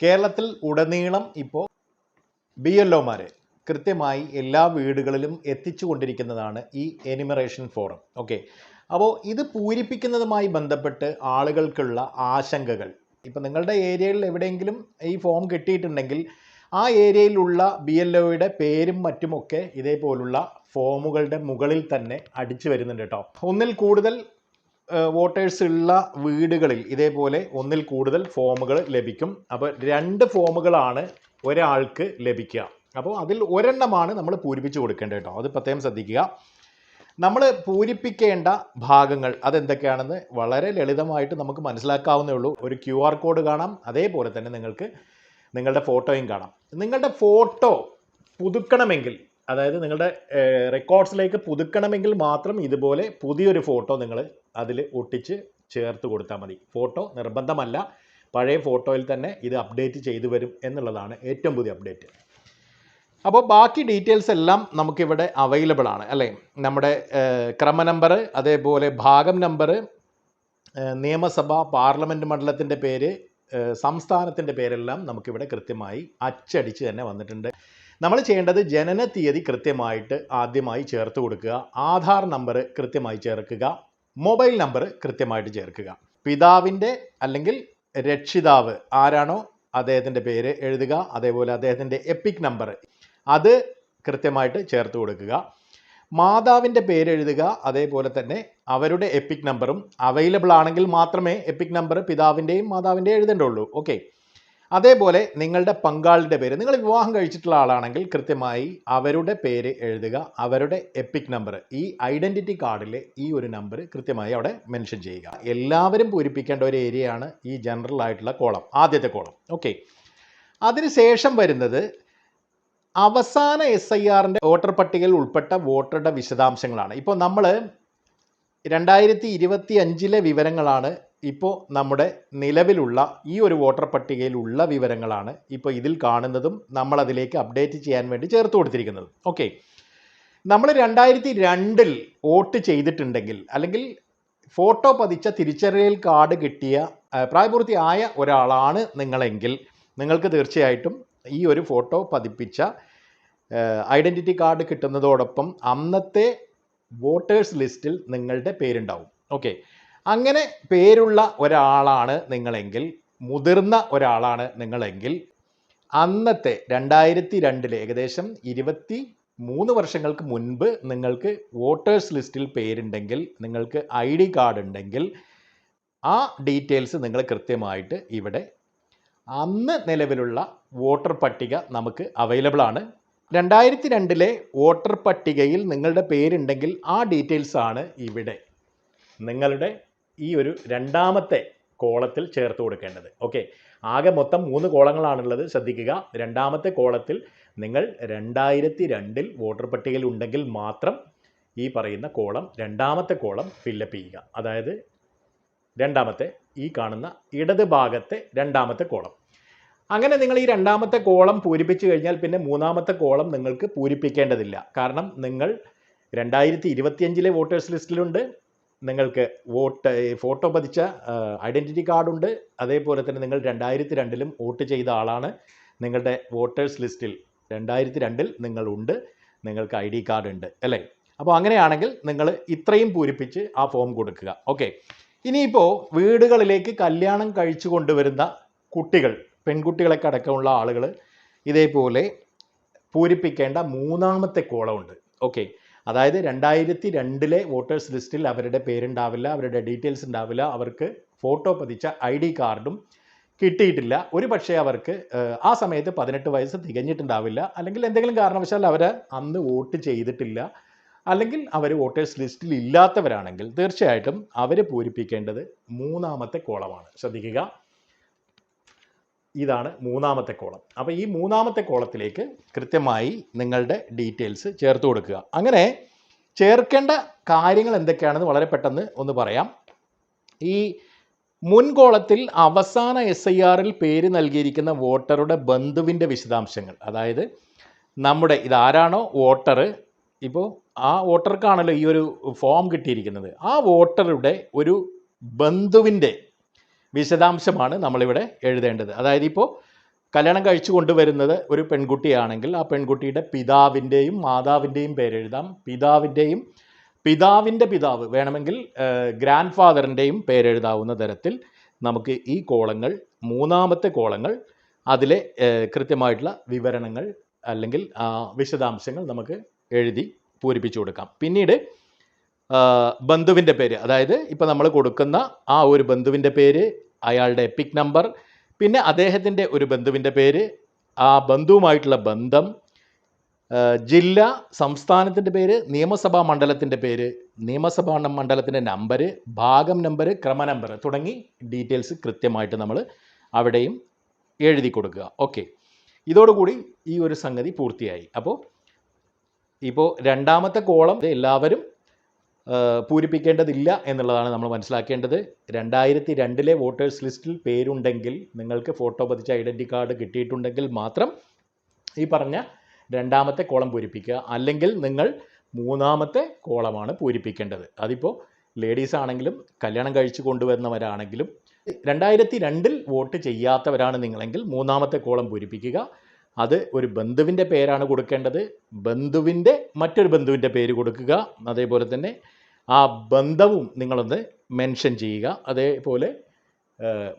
കേരളത്തിൽ ഉടനീളം ഇപ്പോൾ ബി എൽഒമാരെ കൃത്യമായി എല്ലാ വീടുകളിലും എത്തിച്ചു കൊണ്ടിരിക്കുന്നതാണ് ഈ എനിമറേഷൻ ഫോറം ഓക്കെ അപ്പോൾ ഇത് പൂരിപ്പിക്കുന്നതുമായി ബന്ധപ്പെട്ട് ആളുകൾക്കുള്ള ആശങ്കകൾ. ഇപ്പം നിങ്ങളുടെ ഏരിയയിൽ എവിടെയെങ്കിലും ഈ ഫോം കിട്ടിയിട്ടുണ്ടെങ്കിൽ ആ ഏരിയയിലുള്ള ബി എൽ ഒയുടെ പേരും മറ്റുമൊക്കെ ഇതേപോലുള്ള ഫോമുകളുടെ മുകളിൽ തന്നെ അടിച്ചു വരുന്നുണ്ട് കേട്ടോ. ഒന്നിൽ കൂടുതൽ വോട്ടേഴ്സ് ഉള്ള വീടുകളിൽ ഇതേപോലെ ഒന്നിൽ കൂടുതൽ ഫോമുകൾ ലഭിക്കും. അപ്പോൾ രണ്ട് ഫോമുകളാണ് ഒരാൾക്ക് ലഭിക്കുക. അപ്പോൾ അതിൽ ഒരെണ്ണമാണ് നമ്മൾ പൂരിപ്പിച്ച് കൊടുക്കേണ്ടത് കേട്ടോ. അത് പ്രത്യേകം ശ്രദ്ധിക്കുക. നമ്മൾ പൂരിപ്പിക്കേണ്ട ഭാഗങ്ങൾ അതെന്തൊക്കെയാണെന്ന് വളരെ ലളിതമായിട്ട് നമുക്ക് മനസ്സിലാക്കാവുന്നേ ഉള്ളൂ. ഒരു ക്യു ആർ കോഡ് കാണാം. അതേപോലെ തന്നെ നിങ്ങൾക്ക് നിങ്ങളുടെ ഫോട്ടോയും കാണാം. നിങ്ങളുടെ ഫോട്ടോ പുതുക്കണമെങ്കിൽ അതായത് നിങ്ങളുടെ റെക്കോർഡ്സിലേക്ക് പുതുക്കണമെങ്കിൽ മാത്രം ഇതുപോലെ പുതിയൊരു ഫോട്ടോ നിങ്ങൾ അതിൽ ഒട്ടിച്ച് ചേർത്ത് കൊടുത്താൽ മതി. ഫോട്ടോ നിർബന്ധമല്ല. പഴയ ഫോട്ടോയിൽ തന്നെ ഇത് അപ്ഡേറ്റ് ചെയ്തു വരും എന്നുള്ളതാണ് ഏറ്റവും പുതിയ അപ്ഡേറ്റ് അപ്പോൾ ബാക്കി ഡീറ്റെയിൽസ് എല്ലാം നമുക്കിവിടെ അവൈലബിൾ ആണ് അല്ലേ? നമ്മുടെ ക്രമ നമ്പർ അതേപോലെ ഭാഗം നമ്പർ നിയമസഭ പാർലമെന്റ് മണ്ഡലത്തിന്റെ പേര് സംസ്ഥാനത്തിന്റെ പേരെല്ലാം നമുക്കിവിടെ കൃത്യമായി അച്ചടിച്ച് തന്നെ വന്നിട്ടുണ്ട്. നമ്മൾ ചെയ്യേണ്ടത് ജനന തീയതി കൃത്യമായിട്ട് ആദ്യമായി ചേർത്ത് കൊടുക്കുക. ആധാർ നമ്പർ കൃത്യമായി ചേർക്കുക. മൊബൈൽ നമ്പർ കൃത്യമായിട്ട് ചേർക്കുക. പിതാവിന്റെ അല്ലെങ്കിൽ രക്ഷിതാവ് ആരാണോ അദ്ദേഹത്തിന്റെ പേര് എഴുതുക. അതേപോലെ അദ്ദേഹത്തിന്റെ എപ്പിക് നമ്പർ അത് കൃത്യമായിട്ട് ചേർത്ത് കൊടുക്കുക. മാതാവിന്റെ പേര് എഴുതുക. അതേപോലെ തന്നെ അവരുടെ എപ്പിക് നമ്പറും അവൈലബിൾ ആണെങ്കിൽ മാത്രമേ എപ്പിക് നമ്പർ പിതാവിന്റെയും മാതാവിന്റെയും എഴുതേണ്ടുള്ളൂ. ഓക്കെ. അതേപോലെ നിങ്ങളുടെ പങ്കാളിയുടെ പേര്. നിങ്ങൾ വിവാഹം കഴിച്ചിട്ടുള്ള ആളാണെങ്കിൽ കൃത്യമായി അവരുടെ പേര് എഴുതുക. അവരുടെ എപ്പിക് നമ്പർ ഈ ഐഡന്റിറ്റി കാർഡിലെ ഈ ഒരു നമ്പർ കൃത്യമായി അവിടെ മെൻഷൻ ചെയ്യുക. എല്ലാവരും പൂരിപ്പിക്കേണ്ട ഒരു ഏരിയയാണ് ഈ ജനറൽ ആയിട്ടുള്ള കോളം ആദ്യത്തെ കോളം. ഓക്കെ അതിനുശേഷം വരുന്നത് അവസാന എസ് ഐ ആറിന്റെ വോട്ടർ പട്ടികയിൽ ഉൾപ്പെട്ട വോട്ടറുടെ വിശദാംശങ്ങളാണ്. ഇപ്പോൾ നമ്മൾ രണ്ടായിരത്തി ഇരുപത്തി അഞ്ചിലെ വിവരങ്ങളാണ് ഇപ്പോൾ നമ്മുടെ നിലവിലുള്ള ഈ ഒരു വോട്ടർ പട്ടികയിലുള്ള വിവരങ്ങളാണ് ഇപ്പോൾ ഇതിൽ കാണുന്നതും നമ്മൾ അതിലേക്ക് അപ്ഡേറ്റ് ചെയ്യാൻ വേണ്ടി ചേർത്ത് കൊടുത്തിരിക്കുന്നത്. ഓക്കെ. നമ്മൾ രണ്ടായിരത്തി രണ്ടിൽ വോട്ട് ചെയ്തിട്ടുണ്ടെങ്കിൽ അല്ലെങ്കിൽ ഫോട്ടോ പതിച്ച തിരിച്ചറിയൽ കാർഡ് കിട്ടിയ പ്രായപൂർത്തിയായ ഒരാളാണ് നിങ്ങളെങ്കിൽ നിങ്ങൾക്ക് തീർച്ചയായിട്ടും ഈ ഒരു ഫോട്ടോ പതിപ്പിച്ച ഐഡന്റിറ്റി കാർഡ് കിട്ടുന്നതോടൊപ്പം അന്നത്തെ വോട്ടേഴ്സ് ലിസ്റ്റിൽ നിങ്ങളുടെ പേരുണ്ടാവും. ഓക്കെ. അങ്ങനെ പേരുള്ള ഒരാളാണ് നിങ്ങളെങ്കിൽ മുതിർന്ന ഒരാളാണ് നിങ്ങളെങ്കിൽ അന്നത്തെ രണ്ടായിരത്തി രണ്ടിൽ ഏകദേശം ഇരുപത്തി മൂന്ന് വർഷങ്ങൾക്ക് മുൻപ് നിങ്ങൾക്ക് വോട്ടേഴ്സ് ലിസ്റ്റിൽ പേരുണ്ടെങ്കിൽ നിങ്ങൾക്ക് ഐ ഡി കാർഡ് ഉണ്ടെങ്കിൽ ആ ഡീറ്റെയിൽസ് നിങ്ങൾ കൃത്യമായിട്ട് ഇവിടെ അന്ന് നിലവിലുള്ള വോട്ടർ പട്ടിക നമുക്ക് അവൈലബിൾ ആണ്. രണ്ടായിരത്തി രണ്ടിലെ വോട്ടർ പട്ടികയിൽ നിങ്ങളുടെ പേരുണ്ടെങ്കിൽ ആ ഡീറ്റെയിൽസ് ആണ് ഇവിടെ നിങ്ങളുടെ ഈ ഒരു രണ്ടാമത്തെ കോളത്തിൽ ചേർത്ത് കൊടുക്കേണ്ടത്. ഓക്കെ ആകെ മൊത്തം മൂന്ന് കോളങ്ങളാണുള്ളത്. ശ്രദ്ധിക്കുക. രണ്ടാമത്തെ കോളത്തിൽ നിങ്ങൾ രണ്ടായിരത്തി രണ്ടിൽ വോട്ടർ പട്ടികയിൽ ഉണ്ടെങ്കിൽ മാത്രം ഈ പറയുന്ന കോളം രണ്ടാമത്തെ കോളം ഫില്ലപ്പ് ചെയ്യുക. അതായത് രണ്ടാമത്തെ ഈ കാണുന്ന ഇടത് ഭാഗത്തെ രണ്ടാമത്തെ കോളം. അങ്ങനെ നിങ്ങൾ ഈ രണ്ടാമത്തെ കോളം പൂരിപ്പിച്ചു കഴിഞ്ഞാൽ പിന്നെ മൂന്നാമത്തെ കോളം നിങ്ങൾക്ക് പൂരിപ്പിക്കേണ്ടതില്ല. കാരണം നിങ്ങൾ രണ്ടായിരത്തി ഇരുപത്തിയഞ്ചിലെ വോട്ടേഴ്സ് ലിസ്റ്റിലുണ്ട് നിങ്ങൾക്ക് വോട്ട് ഫോട്ടോ പതിച്ച ഐഡന്റിറ്റി കാർഡുണ്ട്. അതേപോലെ തന്നെ നിങ്ങൾ രണ്ടായിരത്തി രണ്ടിലും വോട്ട് ചെയ്ത ആളാണ്. നിങ്ങളുടെ വോട്ടേഴ്സ് ലിസ്റ്റിൽ രണ്ടായിരത്തി രണ്ടിൽ നിങ്ങളുണ്ട്. നിങ്ങൾക്ക് ഐ ഡി കാർഡ് ഉണ്ട് അല്ലേ? അപ്പോൾ അങ്ങനെയാണെങ്കിൽ നിങ്ങൾ ഇത്രയും പൂരിപ്പിച്ച് ആ ഫോം കൊടുക്കുക. ഓക്കെ. ഇനിയിപ്പോൾ വീടുകളിലേക്ക് കല്യാണം കഴിച്ചു കൊണ്ടുവരുന്ന കുട്ടികൾ പെൺകുട്ടികളൊക്കെ അടക്കമുള്ള ആളുകൾ ഇതേപോലെ പൂരിപ്പിക്കേണ്ട മൂന്നാമത്തെ കോളമുണ്ട്. ഓക്കെ. അതായത് രണ്ടായിരത്തി രണ്ടിലെ വോട്ടേഴ്സ് ലിസ്റ്റിൽ അവരുടെ പേരുണ്ടാവില്ല അവരുടെ ഡീറ്റെയിൽസ് ഉണ്ടാവില്ല അവർക്ക് ഫോട്ടോ പതിച്ച ഐ ഡി കാർഡും കിട്ടിയിട്ടില്ല. ഒരു പക്ഷേ അവർക്ക് ആ സമയത്ത് പതിനെട്ട് വയസ്സ് തികഞ്ഞിട്ടുണ്ടാവില്ല. അല്ലെങ്കിൽ എന്തെങ്കിലും കാരണവശാൽ അവർ അന്ന് വോട്ട് ചെയ്തിട്ടില്ല. അല്ലെങ്കിൽ അവർ വോട്ടേഴ്സ് ലിസ്റ്റിൽ ഇല്ലാത്തവരാണെങ്കിൽ തീർച്ചയായിട്ടും അവർ പൂരിപ്പിക്കേണ്ടത് മൂന്നാമത്തെ കോളമാണ്. ശ്രദ്ധിക്കുക. ഇതാണ് മൂന്നാമത്തെ കോളം. അപ്പോൾ ഈ മൂന്നാമത്തെ കോളത്തിലേക്ക് കൃത്യമായി നിങ്ങളുടെ ഡീറ്റെയിൽസ് ചേർത്ത് കൊടുക്കുക. അങ്ങനെ ചേർക്കേണ്ട കാര്യങ്ങൾ എന്തൊക്കെയാണെന്ന് വളരെ പെട്ടെന്ന് ഒന്ന് പറയാം. ഈ മുൻകോളത്തിൽ അവസാന എസ് ഐ ആറിൽ പേര് നൽകിയിരിക്കുന്ന വോട്ടറുടെ ബന്ധുവിന്റെ വിശദാംശങ്ങൾ. അതായത് നമ്മുടെ ഇതാരാണോ വോട്ടർ ഇപ്പോൾ ആ വോട്ടർക്കാണല്ലോ ഈ ഒരു ഫോം കിട്ടിയിരിക്കുന്നത്. ആ വോട്ടറുടെ ഒരു ബന്ധുവിന്റെ വിശദാംശമാണ് നമ്മളിവിടെ എഴുതേണ്ടത്. അതായത് ഇപ്പോൾ കല്യാണം കഴിച്ചു കൊണ്ടുവരുന്നത് ഒരു പെൺകുട്ടിയാണെങ്കിൽ ആ പെൺകുട്ടിയുടെ പിതാവിന്റെയും മാതാവിന്റെയും പേരെഴുതാം. പിതാവിന്റെയും പിതാവിന്റെ പിതാവ് വേണമെങ്കിൽ ഗ്രാൻഡ് ഫാദറിന്റെയും പേരെഴുതാവുന്ന തരത്തിൽ നമുക്ക് ഈ കോളങ്ങൾ മൂന്നാമത്തെ കോളങ്ങൾ അതിലെ കൃത്യമായിട്ടുള്ള വിവരണങ്ങൾ അല്ലെങ്കിൽ വിശദാംശങ്ങൾ നമുക്ക് എഴുതി പൂരിപ്പിച്ചു കൊടുക്കാം. പിന്നീട് ബന്ധുവിന്റെ പേര്. അതായത് ഇപ്പോൾ നമ്മൾ കൊടുക്കുന്ന ആ ഒരു ബന്ധുവിന്റെ പേര് അയാളുടെ എപ്പിക് നമ്പർ പിന്നെ അദ്ദേഹത്തിന്റെ ഒരു ബന്ധുവിന്റെ പേര് ആ ബന്ധുവുമായിട്ടുള്ള ബന്ധം ജില്ല സംസ്ഥാനത്തിന്റെ പേര് നിയമസഭാ മണ്ഡലത്തിന്റെ പേര് നിയമസഭാ മണ്ഡലത്തിന്റെ നമ്പർ ഭാഗം നമ്പർ ക്രമ നമ്പർ തുടങ്ങി ഡീറ്റെയിൽസ് കൃത്യമായിട്ട് നമ്മൾ അവിടെയും എഴുതി കൊടുക്കുക. ഓക്കെ. ഇതോടുകൂടി ഈ ഒരു സംഗതി പൂർത്തിയായി. അപ്പോൾ ഇപ്പോൾ രണ്ടാമത്തെ കോളം എല്ലാവരും പൂരിപ്പിക്കേണ്ടതില്ല എന്നുള്ളതാണ് നമ്മൾ മനസ്സിലാക്കേണ്ടത്. രണ്ടായിരത്തി രണ്ടിലെ വോട്ടേഴ്സ് ലിസ്റ്റിൽ പേരുണ്ടെങ്കിൽ നിങ്ങൾക്ക് ഫോട്ടോ പതിച്ച ഐഡന്റി കാർഡ് കിട്ടിയിട്ടുണ്ടെങ്കിൽ മാത്രം ഈ പറഞ്ഞ രണ്ടാമത്തെ കോളം പൂരിപ്പിക്കുക. അല്ലെങ്കിൽ നിങ്ങൾ മൂന്നാമത്തെ കോളമാണ് പൂരിപ്പിക്കേണ്ടത്. അതിപ്പോൾ ലേഡീസ് ആണെങ്കിലും കല്യാണം കഴിച്ചു കൊണ്ടുവരുന്നവരാണെങ്കിലും രണ്ടായിരത്തി രണ്ടിൽ വോട്ട് ചെയ്യാത്തവരാണ് നിങ്ങളെങ്കിൽ മൂന്നാമത്തെ കോളം പൂരിപ്പിക്കുക. അത് ഒരു ബന്ധുവിന്റെ പേരാണ് കൊടുക്കേണ്ടത്. ബന്ധുവിന്റെ മറ്റൊരു ബന്ധുവിന്റെ പേര് കൊടുക്കുക. അതേപോലെ തന്നെ ആ ബന്ധവും നിങ്ങളൊന്ന് മെൻഷൻ ചെയ്യുക. അതേപോലെ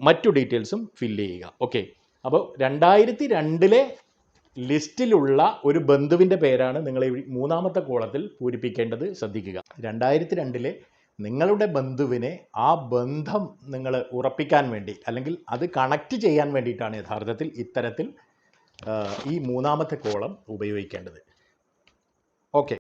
മറ്റു ഡീറ്റെയിൽസും ഫില്ല് ചെയ്യുക. ഓക്കെ അപ്പോൾ രണ്ടായിരത്തി രണ്ടിലെ ലിസ്റ്റിലുള്ള ഒരു ബന്ധുവിന്റെ പേരാണ് നിങ്ങൾ ഈ മൂന്നാമത്തെ കോളത്തിൽ പൂരിപ്പിക്കേണ്ടത്. ശ്രദ്ധിക്കുക. രണ്ടായിരത്തി രണ്ടിലെ നിങ്ങളുടെ ബന്ധുവിനെ ആ ബന്ധം നിങ്ങൾ ഉറപ്പിക്കാൻ വേണ്ടി അല്ലെങ്കിൽ അത് കണക്റ്റ് ചെയ്യാൻ വേണ്ടിയിട്ടാണ് യഥാർത്ഥത്തിൽ ഇത്തരത്തിൽ ഈ മൂന്നാമത്തെ കോളം ഉപയോഗിക്കേണ്ടത്. ഓക്കെ